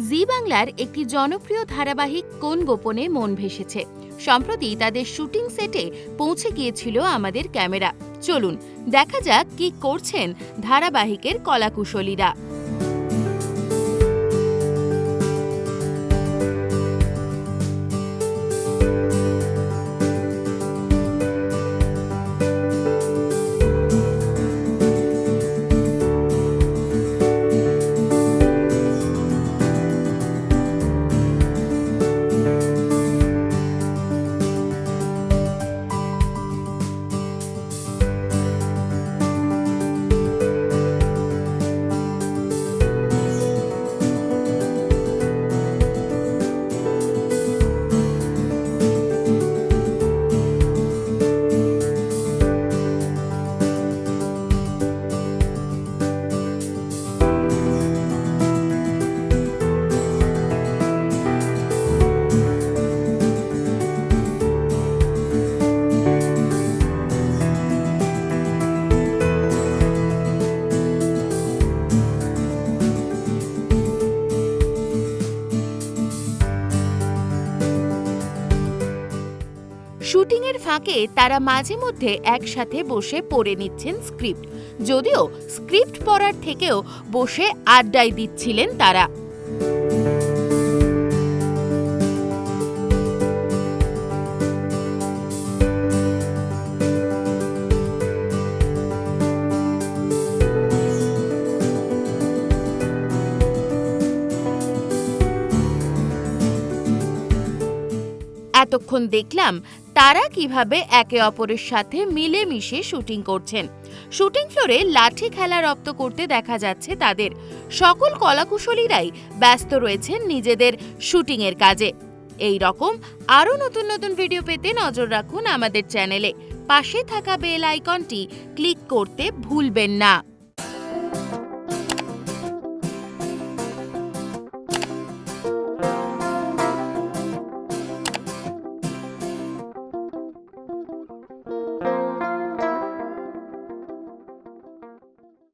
জি বাংলার একটি জনপ্রিয় ধারাবাহিক কোন গোপনে মন ভেসেছে? সম্প্রতি তাদের শুটিং সেটে পৌঁছে গিয়েছিল আমাদের ক্যামেরা। চলুন, দেখা যাক কি করছেন ধারাবাহিকের কলাকুশলীরা। শুটিংয়ের ফাঁকে তারা মাঝে মধ্যে একসাথে বসে পড়ে নিচ্ছেন স্ক্রিপ্ট। যদিও স্ক্রিপ্ট পড়ার থেকেও বসে আড্ডায় দিচ্ছিলেন তারা। এতক্ষণ দেখলাম তারা কীভাবে একে অপরের সাথে মিলেমিশে শুটিং করছেন? শুটিং ফ্লোরে লাঠি খেলা রপ্ত করতে দেখা যাচ্ছে তাদের। সকল কলাকুশলীরাই ব্যস্ত রয়েছেন নিজেদের শুটিংয়ের কাজে। এই রকম আরও নতুন নতুন ভিডিও পেতে নজর রাখুন আমাদের চ্যানেলে। পাশে থাকা বেল আইকনটি ক্লিক করতে ভুলবেন না।